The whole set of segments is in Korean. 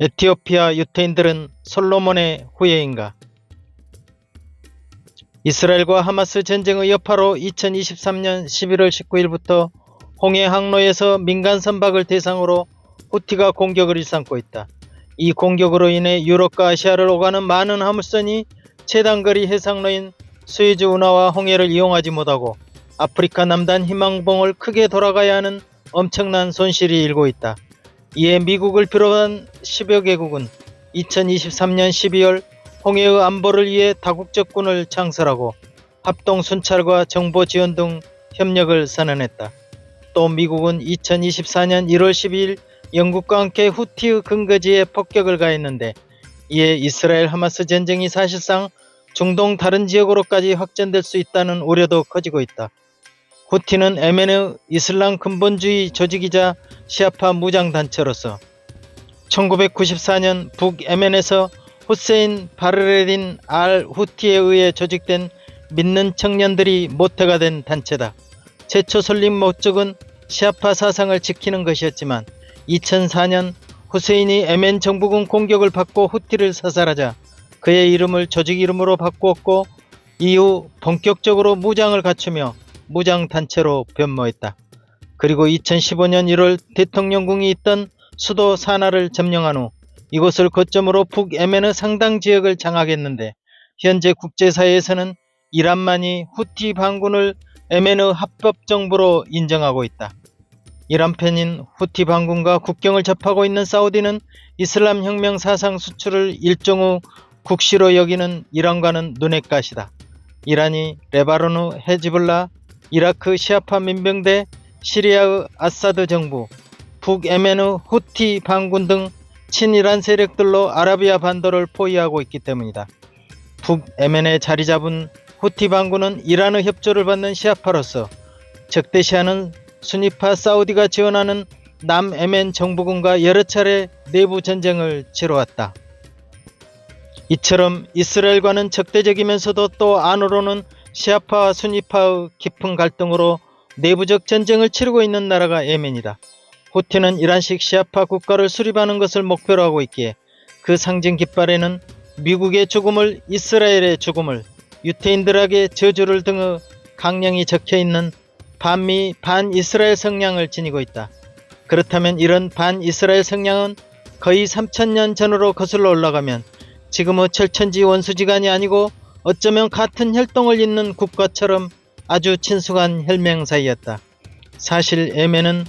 에티오피아 유태인들은 솔로몬의 후예인가? 이스라엘과 하마스 전쟁의 여파로 2023년 11월 19일부터 홍해 항로에서 민간 선박을 대상으로 후티가 공격을 일삼고 있다. 이 공격으로 인해 유럽과 아시아를 오가는 많은 화물선이 최단거리 해상로인 스웨즈 운하와 홍해를 이용하지 못하고 아프리카 남단 희망봉을 크게 돌아가야 하는 엄청난 손실이 일고 있다. 이에 미국을 비롯한 10여 개국은 2023년 12월 홍해의 안보를 위해 다국적군을 창설하고 합동 순찰과 정보 지원 등 협력을 선언했다. 또 미국은 2024년 1월 12일 영국과 함께 후티의 근거지에 폭격을 가했는데 이에 이스라엘 하마스 전쟁이 사실상 중동 다른 지역으로까지 확전될 수 있다는 우려도 커지고 있다. 후티는 예멘의 이슬람 근본주의 조직이자 시아파 무장단체로서 1994년 북예멘에서 후세인 바르레딘 알 후티에 의해 조직된 믿는 청년들이 모태가 된 단체다. 최초 설립 목적은 시아파 사상을 지키는 것이었지만 2004년 후세인이 예멘 정부군 공격을 받고 후티를 사살하자 그의 이름을 조직 이름으로 바꾸었고 이후 본격적으로 무장을 갖추며 무장단체로 변모했다. 그리고 2015년 1월 대통령궁이 있던 수도 사나를 점령한 후 이곳을 거점으로 북예멘의 상당 지역을 장악했는데 현재 국제사회에서는 이란만이 후티 반군을 예멘의 합법정부로 인정하고 있다. 이란 편인 후티 반군과 국경을 접하고 있는 사우디는 이슬람 혁명 사상 수출을 일종의 국시로 여기는 이란과는 눈의 가시다. 이란이 레바논의 헤즈볼라, 이라크 시아파 민병대, 시리아의 아사드 정부, 북예멘의 후티 반군 등 친이란 세력들로 아라비아 반도를 포위하고 있기 때문이다. 북예멘에 자리 잡은 후티 반군은 이란의 협조를 받는 시아파로서 적대시하는 순위파 사우디가 지원하는 남예멘 정부군과 여러 차례 내부 전쟁을 치러왔다. 이처럼 이스라엘과는 적대적이면서도 또 안으로는 시아파와 순위파의 깊은 갈등으로 내부적 전쟁을 치르고 있는 나라가 예멘이다. 후티는 이란식 시아파 국가를 수립하는 것을 목표로 하고 있기에 그 상징 깃발에는 미국의 죽음을 이스라엘의 죽음을 유태인들에게 저주를 등의 강령이 적혀 있는 반미 반이스라엘 성향을 지니고 있다. 그렇다면 이런 반이스라엘 성향은 거의 3천년 전으로 거슬러 올라가면 지금의 철천지 원수지간이 아니고 어쩌면 같은 혈통을 잇는 국가처럼 아주 친숙한 혈맹 사이였다. 사실 예멘은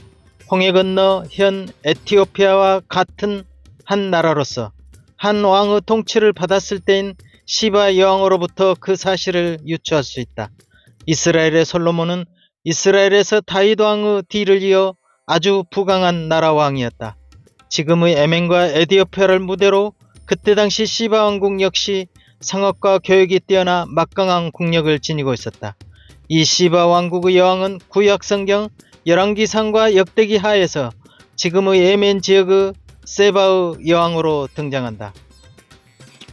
홍해 건너 현 에티오피아와 같은 한 나라로서 한 왕의 통치를 받았을 때인 시바 여왕으로부터 그 사실을 유추할 수 있다. 이스라엘의 솔로몬은 이스라엘에서 다윗 왕의 뒤를 이어 아주 부강한 나라 왕이었다. 지금의 예멘과 에디오피아를 무대로 그때 당시 시바 왕국 역시 상업과 교육이 뛰어나 막강한 국력을 지니고 있었다. 이 시바 왕국의 여왕은 구약 성경 열왕기상과 역대기 하에서 지금의 예멘 지역의 세바의 여왕으로 등장한다.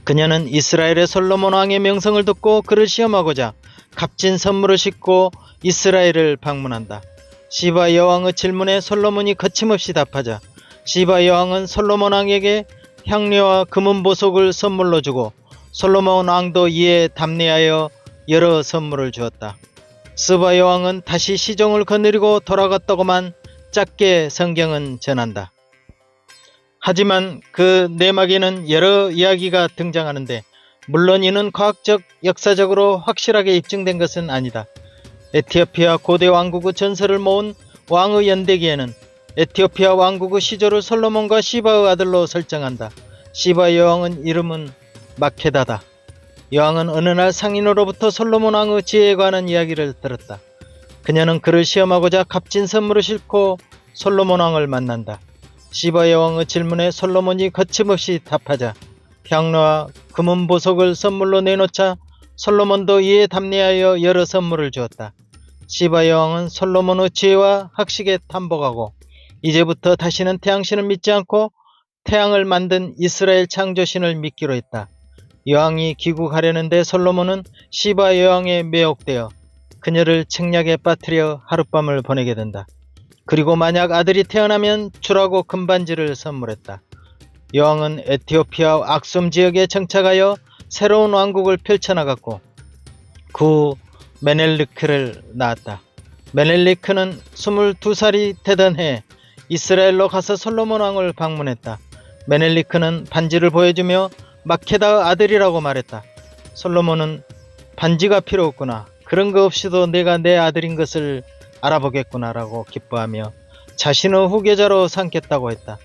그녀는 이스라엘의 솔로몬 왕의 명성을 듣고 그를 시험하고자 값진 선물을 싣고 이스라엘을 방문한다. 시바 여왕의 질문에 솔로몬이 거침없이 답하자 시바 여왕은 솔로몬 왕에게 향료와 금은 보석을 선물로 주고 솔로몬 왕도 이에 답례하여 여러 선물을 주었다. 스바 여왕은 다시 시종을 거느리고 돌아갔다고만 짧게 성경은 전한다. 하지만 그 내막에는 여러 이야기가 등장하는데 물론 이는 과학적, 역사적으로 확실하게 입증된 것은 아니다. 에티오피아 고대 왕국의 전설을 모은 왕의 연대기에는 에티오피아 왕국의 시조를 솔로몬과 시바의 아들로 설정한다. 시바 여왕은 이름은 마케다다. 여왕은 어느 날 상인으로부터 솔로몬 왕의 지혜에 관한 이야기를 들었다. 그녀는 그를 시험하고자 값진 선물을 싣고 솔로몬 왕을 만난다. 시바 여왕의 질문에 솔로몬이 거침없이 답하자 향로와 금은 보석을 선물로 내놓자 솔로몬도 이에 답례하여 여러 선물을 주었다. 시바 여왕은 솔로몬의 지혜와 학식에 탐복하고 이제부터 다시는 태양신을 믿지 않고 태양을 만든 이스라엘 창조신을 믿기로 했다. 여왕이 귀국하려는데 솔로몬은 시바 여왕에 매혹되어 그녀를 책략에 빠뜨려 하룻밤을 보내게 된다. 그리고 만약 아들이 태어나면 주라고 금반지를 선물했다. 여왕은 에티오피아 악숨 지역에 정착하여 새로운 왕국을 펼쳐나갔고 그 후 메넬리크를 낳았다. 메넬리크는 22살이 되던 해 이스라엘로 가서 솔로몬 왕을 방문했다. 메넬리크는 반지를 보여주며 마케다 아들이라고 말했다. 솔로몬은 반지가 필요 없구나. 그런 거 없이도 내가 내 아들인 것을 알아보겠구나라고 기뻐하며 자신의 후계자로 삼겠다고 했다.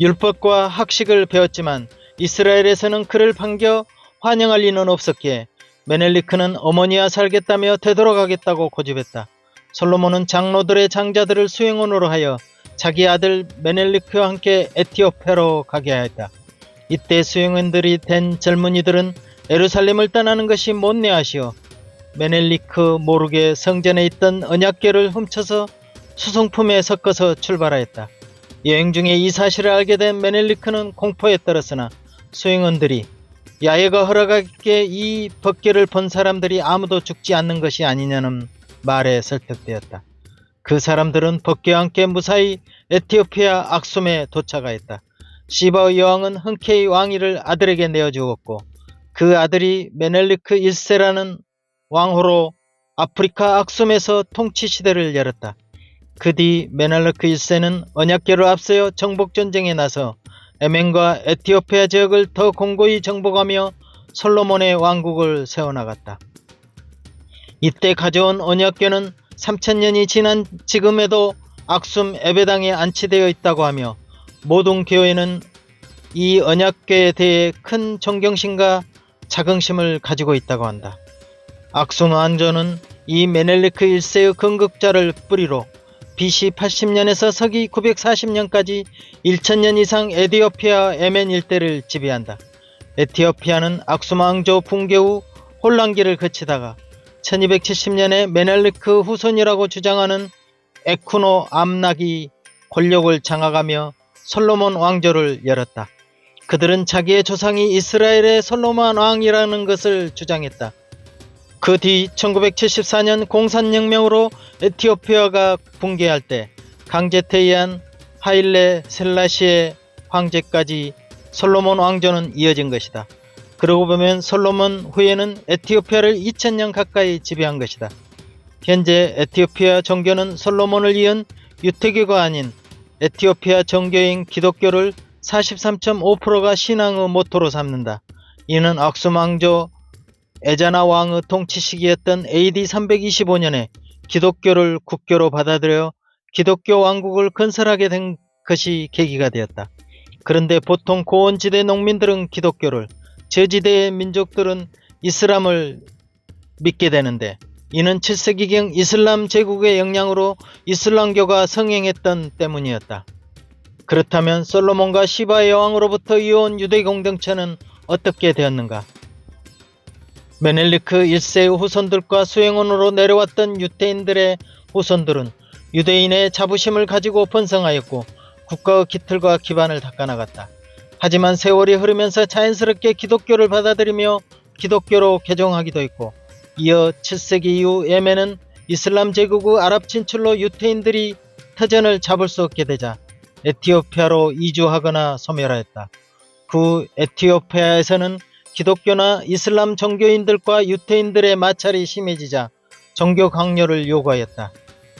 율법과 학식을 배웠지만 이스라엘에서는 그를 반겨 환영할 리는 없었기에 메넬리크는 어머니와 살겠다며 되돌아가겠다고 고집했다. 솔로몬은 장로들의 장자들을 수행원으로 하여 자기 아들 메넬리크와 함께 에티오피아로 가게 하였다. 이때 수행원들이 된 젊은이들은 에루살렘을 떠나는 것이 못내하시어 메넬리크 모르게 성전에 있던 언약궤를 훔쳐서 수송품에 섞어서 출발하였다. 여행 중에 이 사실을 알게 된 메넬리크는 공포에 떨었으나 수행원들이 야외가 허락하기에 이 법궤를 본 사람들이 아무도 죽지 않는 것이 아니냐는 말에 설득되었다. 그 사람들은 법궤와 함께 무사히 에티오피아 악숨에 도착하였다. 시바의 여왕은 흔쾌히 왕위를 아들에게 내어주었고 그 아들이 메넬리크 1세라는 왕호로 아프리카 악숨에서 통치 시대를 열었다. 그 뒤 메넬리크 1세는 언약궤를 앞세워 정복전쟁에 나서 에멘과 에티오피아 지역을 더 공고히 정복하며 솔로몬의 왕국을 세워나갔다. 이때 가져온 언약궤는 3천년이 지난 지금에도 악숨 에베당에 안치되어 있다고 하며 모든 교회는 이 언약궤에 대해 큰 존경심과 자긍심을 가지고 있다고 한다. 악숨 왕조는 이 메넬리크 1세의 건국자를 뿌리로 BC 80년에서 서기 940년까지 1000년 이상 에디오피아 에멘 일대를 지배한다. 에티오피아는 악숨 왕조 붕괴 후 혼란기를 거치다가 1270년에 메넬리크 후손이라고 주장하는 에쿠노 암낙이 권력을 장악하며 솔로몬 왕조를 열었다. 그들은 자기의 조상이 이스라엘의 솔로몬 왕이라는 것을 주장했다. 그 뒤 1974년 공산혁명으로 에티오피아가 붕괴할 때 강제 퇴위한 하일레 셀라시의 황제까지 솔로몬 왕조는 이어진 것이다. 그러고 보면 솔로몬 후에는 에티오피아를 2000년 가까이 지배한 것이다. 현재 에티오피아 종교는 솔로몬을 이은 유태교가 아닌 에티오피아 종교인 기독교를 43.5%가 신앙의 모토로 삼는다. 이는 악숨 왕조 에자나 왕의 통치 시기였던 AD 325년에 기독교를 국교로 받아들여 기독교 왕국을 건설하게 된 것이 계기가 되었다. 그런데 보통 고원지대 농민들은 기독교를, 저지대의 민족들은 이슬람을 믿게 되는데 이는 7세기경 이슬람 제국의 영향으로 이슬람교가 성행했던 때문이었다. 그렇다면 솔로몬과 시바의 여왕으로부터 이어온 유대 공동체는 어떻게 되었는가? 메넬리크 1세의 후손들과 수행원으로 내려왔던 유태인들의 후손들은 유대인의 자부심을 가지고 번성하였고 국가의 기틀과 기반을 닦아나갔다. 하지만 세월이 흐르면서 자연스럽게 기독교를 받아들이며 기독교로 개종하기도 했고 이어 7세기 이후 예멘은 이슬람 제국의 아랍 진출로 유태인들이 터전을 잡을 수 없게 되자 에티오피아로 이주하거나 소멸하였다. 그 에티오피아에서는 기독교나 이슬람 종교인들과 유태인들의 마찰이 심해지자 종교 강요를 요구하였다.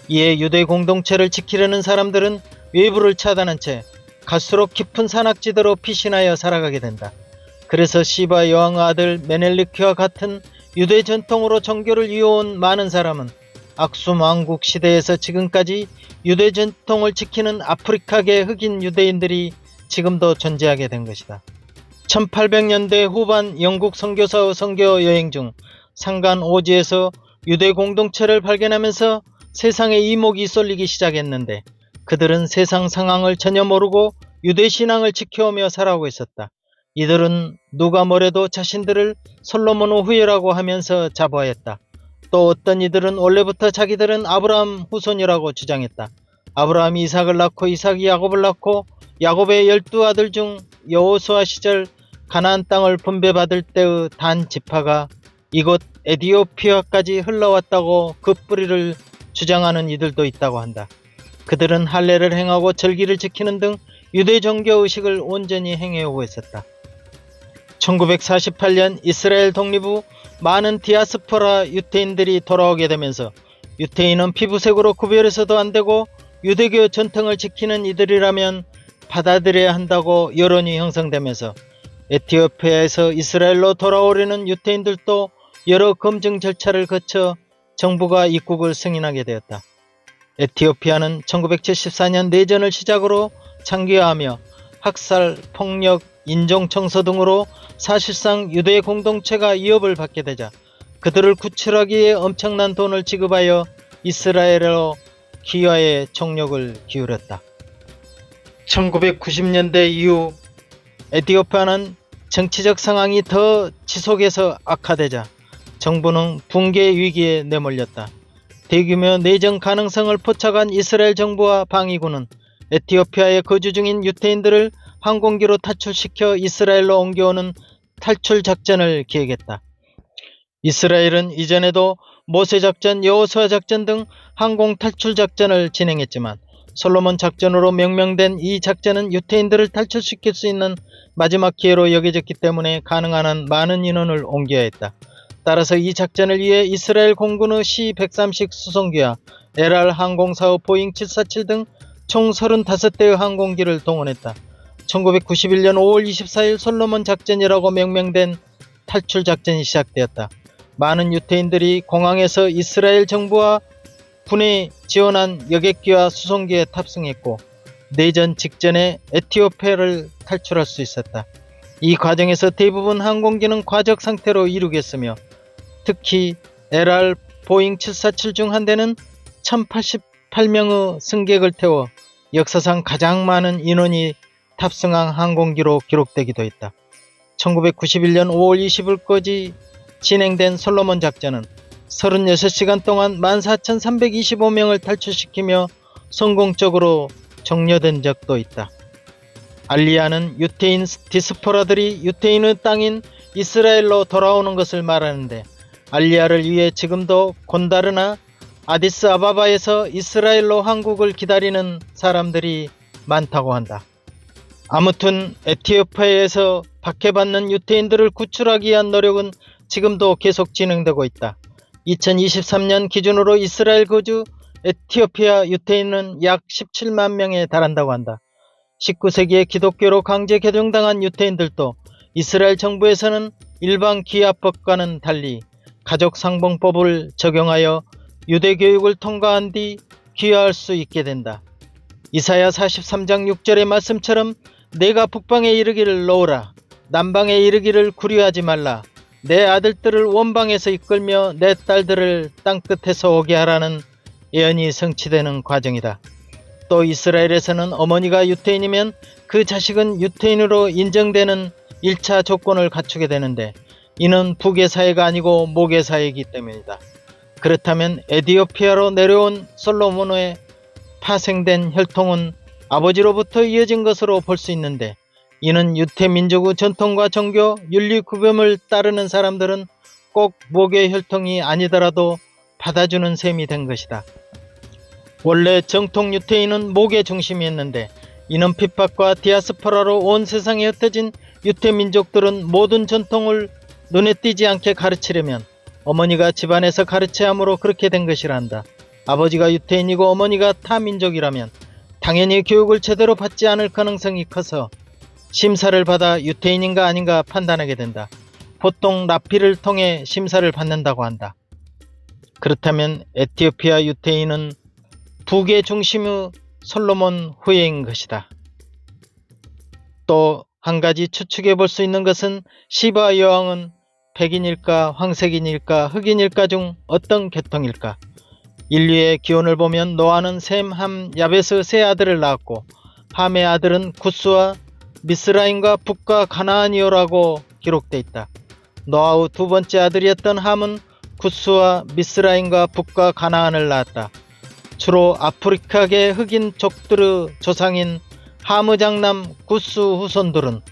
이에 유대 공동체를 지키려는 사람들은 외부를 차단한 채 갈수록 깊은 산악지대로 피신하여 살아가게 된다. 그래서 시바 여왕의 아들 메넬리크와 같은 유대 전통으로 종교를 이어온 많은 사람은 악숨 왕국 시대에서 지금까지 유대 전통을 지키는 아프리카계 흑인 유대인들이 지금도 존재하게 된 것이다. 1800년대 후반 영국 선교사의 선교 여행 중 상간 오지에서 유대 공동체를 발견하면서 세상에 이목이 쏠리기 시작했는데 그들은 세상 상황을 전혀 모르고 유대 신앙을 지켜오며 살아오고 있었다. 이들은 누가 뭐래도 자신들을 솔로몬의 후예라고 하면서 자부하였다. 또 어떤 이들은 원래부터 자기들은 아브라함 후손이라고 주장했다. 아브라함이 이삭을 낳고 이삭이 야곱을 낳고 야곱의 열두 아들 중 여호수아 시절 가나안 땅을 분배받을 때의 단 지파가 이곳 에디오피아까지 흘러왔다고 그 뿌리를 주장하는 이들도 있다고 한다. 그들은 할례를 행하고 절기를 지키는 등 유대 종교 의식을 온전히 행해오고 있었다. 1948년 이스라엘 독립 후 많은 디아스포라 유태인들이 돌아오게 되면서 유태인은 피부색으로 구별해서도 안 되고 유대교 전통을 지키는 이들이라면 받아들여야 한다고 여론이 형성되면서 에티오피아에서 이스라엘로 돌아오려는 유태인들도 여러 검증 절차를 거쳐 정부가 입국을 승인하게 되었다. 에티오피아는 1974년 내전을 시작으로 장기화하며 학살, 폭력, 인종청소 등으로 사실상 유대 공동체가 위협을 받게 되자 그들을 구출하기 위해 엄청난 돈을 지급하여 이스라엘로 기화에 총력을 기울였다. 1990년대 이후 에티오피아는 정치적 상황이 더 지속해서 악화되자 정부는 붕괴 위기에 내몰렸다. 대규모 내정 가능성을 포착한 이스라엘 정부와 방위군은 에티오피아에 거주 중인 유태인들을 항공기로 탈출시켜 이스라엘로 옮겨오는 탈출 작전을 기획했다. 이스라엘은 이전에도 모세 작전, 여호수아 작전 등 항공 탈출 작전을 진행했지만 솔로몬 작전으로 명명된 이 작전은 유태인들을 탈출시킬 수 있는 마지막 기회로 여겨졌기 때문에 가능한 한 많은 인원을 옮겨야 했다. 따라서 이 작전을 위해 이스라엘 공군의 C-130 수송기와 LR 항공사업 보잉 747 등 총 35대의 항공기를 동원했다. 1991년 5월 24일 솔로몬 작전이라고 명명된 탈출 작전이 시작되었다. 많은 유태인들이 공항에서 이스라엘 정부와 군에 지원한 여객기와 수송기에 탑승했고 내전 직전에 에티오피아를 탈출할 수 있었다. 이 과정에서 대부분 항공기는 과적 상태로 이루겠으며 특히 LR 보잉 747 중 한 대는 1088명의 승객을 태워 역사상 가장 많은 인원이 탑승한 항공기로 기록되기도 했다. 1991년 5월 20일까지 진행된 솔로몬 작전은 36시간 동안 14,325명을 탈출시키며 성공적으로 종료된 적도 있다. 알리아는 유태인 디스포라들이 유태인의 땅인 이스라엘로 돌아오는 것을 말하는데 알리아를 위해 지금도 곤다르나 아디스 아바바에서 이스라엘로 한국을 기다리는 사람들이 많다고 한다. 아무튼 에티오피아에서 박해받는 유태인들을 구출하기 위한 노력은 지금도 계속 진행되고 있다. 2023년 기준으로 이스라엘 거주 에티오피아 유태인은 약 17만 명에 달한다고 한다. 19세기에 기독교로 강제 개종당한 유태인들도 이스라엘 정부에서는 일반 기합법과는 달리 가족 상봉법을 적용하여 유대 교육을 통과한 뒤 귀화할 수 있게 된다. 이사야 43장 6절의 말씀처럼 내가 북방에 이르기를 놓으라 남방에 이르기를 구려하지 말라 내 아들들을 원방에서 이끌며 내 딸들을 땅끝에서 오게 하라는 예언이 성취되는 과정이다. 또 이스라엘에서는 어머니가 유태인이면 그 자식은 유태인으로 인정되는 1차 조건을 갖추게 되는데 이는 북의 사회가 아니고 목의 사회이기 때문이다. 그렇다면 에디오피아로 내려온 솔로몬의 파생된 혈통은 아버지로부터 이어진 것으로 볼 수 있는데 이는 유태민족의 전통과 종교, 윤리 구범을 따르는 사람들은 꼭 목의 혈통이 아니더라도 받아주는 셈이 된 것이다. 원래 정통 유태인은 목의 중심이었는데 이는 핍박과 디아스포라로 온 세상에 흩어진 유태민족들은 모든 전통을 눈에 띄지 않게 가르치려면 어머니가 집안에서 가르쳐야 하므로 그렇게 된 것이란다. 아버지가 유태인이고 어머니가 타 민족이라면 당연히 교육을 제대로 받지 않을 가능성이 커서 심사를 받아 유태인인가 아닌가 판단하게 된다. 보통 라피를 통해 심사를 받는다고 한다. 그렇다면 에티오피아 유태인은 북의 중심의 솔로몬 후예인 것이다. 또 한 가지 추측해 볼 수 있는 것은 시바 여왕은 백인일까 황색인일까 흑인일까 중 어떤 계통일까? 인류의 기원을 보면 노아는 셈, 함, 야베스 세 아들을 낳았고 함의 아들은 구스와 미스라임과 북과 가나안이오라고 기록돼 있다. 노아의 두 번째 아들이었던 함은 구스와 미스라임과 북과 가나안을 낳았다. 주로 아프리카계 흑인 족들의 조상인 함의 장남 구스 후손들은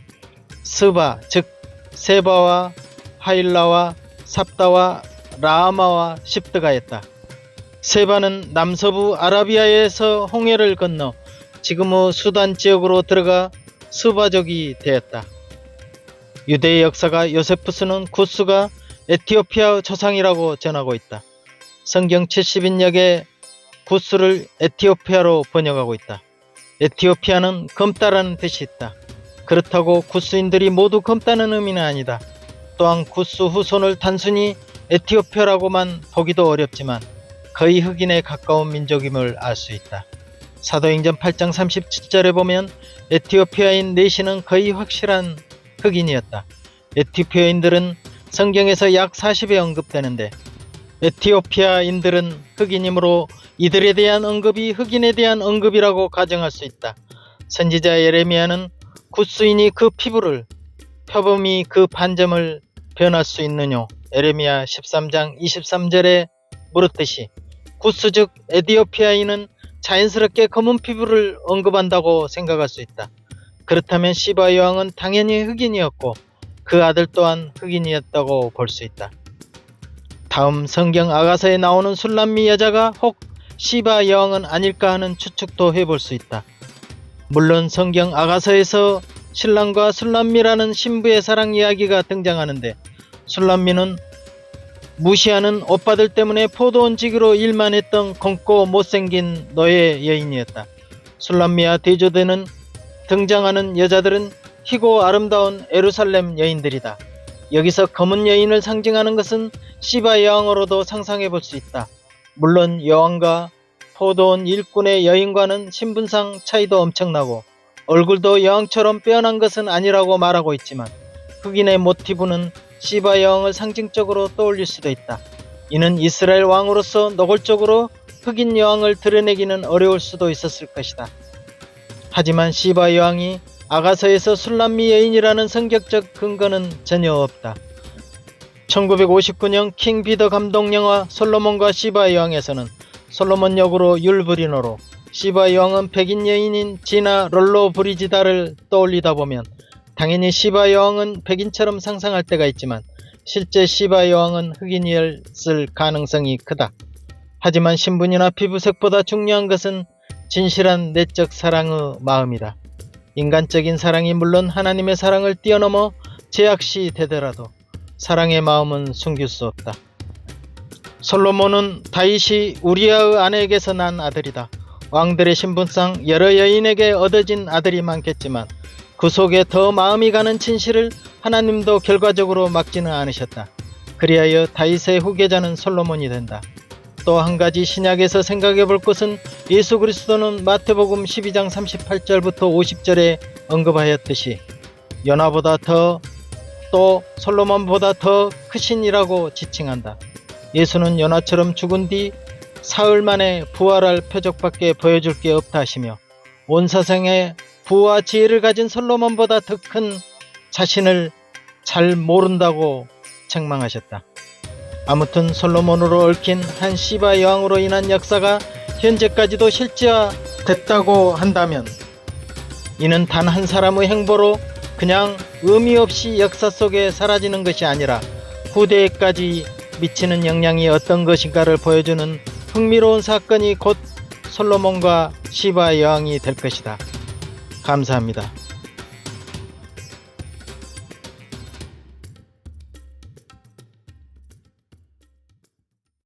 스바 즉 세바와 하일라와 삽다와 라하마와 십드가였다. 세바는 남서부 아라비아에서 홍해를 건너 지금의 수단 지역으로 들어가 스바족이 되었다. 유대의 역사가 요세푸스는 구스가 에티오피아 조상이라고 전하고 있다. 성경 70인역에 구스를 에티오피아로 번역하고 있다. 에티오피아는 검다라는 뜻이 있다. 그렇다고 구스인들이 모두 검다는 의미는 아니다. 또한 구스 후손을 단순히 에티오피아라고만 보기도 어렵지만 거의 흑인에 가까운 민족임을 알 수 있다. 사도행전 8장 37절에 보면 에티오피아인 내시는 거의 확실한 흑인이었다. 에티오피아인들은 성경에서 약 40에 언급되는데 에티오피아인들은 흑인이므로 이들에 대한 언급이 흑인에 대한 언급이라고 가정할 수 있다. 선지자 예레미야는 구스인이 그 피부를 표범이 그 반점을 변할 수 있느뇨. 에레미야 13장 23절에 물었듯이 구스 즉 에티오피아인은 자연스럽게 검은 피부를 언급한다고 생각할 수 있다. 그렇다면 시바 여왕은 당연히 흑인이었고 그 아들 또한 흑인이었다고 볼 수 있다. 다음 성경 아가서에 나오는 술람미 여자가 혹 시바 여왕은 아닐까 하는 추측도 해볼 수 있다. 물론 성경 아가서에서 신랑과 술람미라는 신부의 사랑 이야기가 등장하는데 술람미는 무시하는 오빠들 때문에 포도원 지기로 일만 했던 검고 못생긴 노예 여인이었다. 술람미와 대조되는 등장하는 여자들은 희고 아름다운 에루살렘 여인들이다. 여기서 검은 여인을 상징하는 것은 시바 여왕으로도 상상해 볼 수 있다. 물론 여왕과 포도원 일꾼의 여인과는 신분상 차이도 엄청나고 얼굴도 여왕처럼 빼어난 것은 아니라고 말하고 있지만 흑인의 모티브는 시바 여왕을 상징적으로 떠올릴 수도 있다. 이는 이스라엘 왕으로서 노골적으로 흑인 여왕을 드러내기는 어려울 수도 있었을 것이다. 하지만 시바 여왕이 아가서에서 술람미 여인이라는 성격적 근거는 전혀 없다. 1959년 킹 비더 감독 영화 솔로몬과 시바 여왕에서는 솔로몬 역으로 율브리노로 시바 여왕은 백인 여인인 지나 롤로 브리지다를 떠올리다 보면 당연히 시바 여왕은 백인처럼 상상할 때가 있지만 실제 시바 여왕은 흑인이었을 가능성이 크다. 하지만 신분이나 피부색보다 중요한 것은 진실한 내적 사랑의 마음이다. 인간적인 사랑이 물론 하나님의 사랑을 뛰어넘어 제약시 되더라도 사랑의 마음은 숨길 수 없다. 솔로몬은 다윗이 우리아의 아내에게서 난 아들이다. 왕들의 신분상 여러 여인에게 얻어진 아들이 많겠지만 그 속에 더 마음이 가는 진실을 하나님도 결과적으로 막지는 않으셨다. 그리하여 다윗의 후계자는 솔로몬이 된다. 또 한 가지 신약에서 생각해 볼 것은 예수 그리스도는 마태복음 12장 38절부터 50절에 언급하였듯이 연하보다 더 또 솔로몬보다 더 크신이라고 지칭한다. 예수는 연하처럼 죽은 뒤 사흘 만에 부활할 표적밖에 보여줄 게 없다 하시며 온 세상에 부와 지혜를 가진 솔로몬보다 더 큰 자신을 잘 모른다고 책망하셨다. 아무튼 솔로몬으로 얽힌 한 시바 여왕으로 인한 역사가 현재까지도 실제화됐다고 한다면 이는 단 한 사람의 행보로 그냥 의미 없이 역사 속에 사라지는 것이 아니라 후대에까지 미치는 영향이 어떤 것인가를 보여주는 흥미로운 사건이 곧 솔로몬과 시바 여왕이 될 것이다. 감사합니다.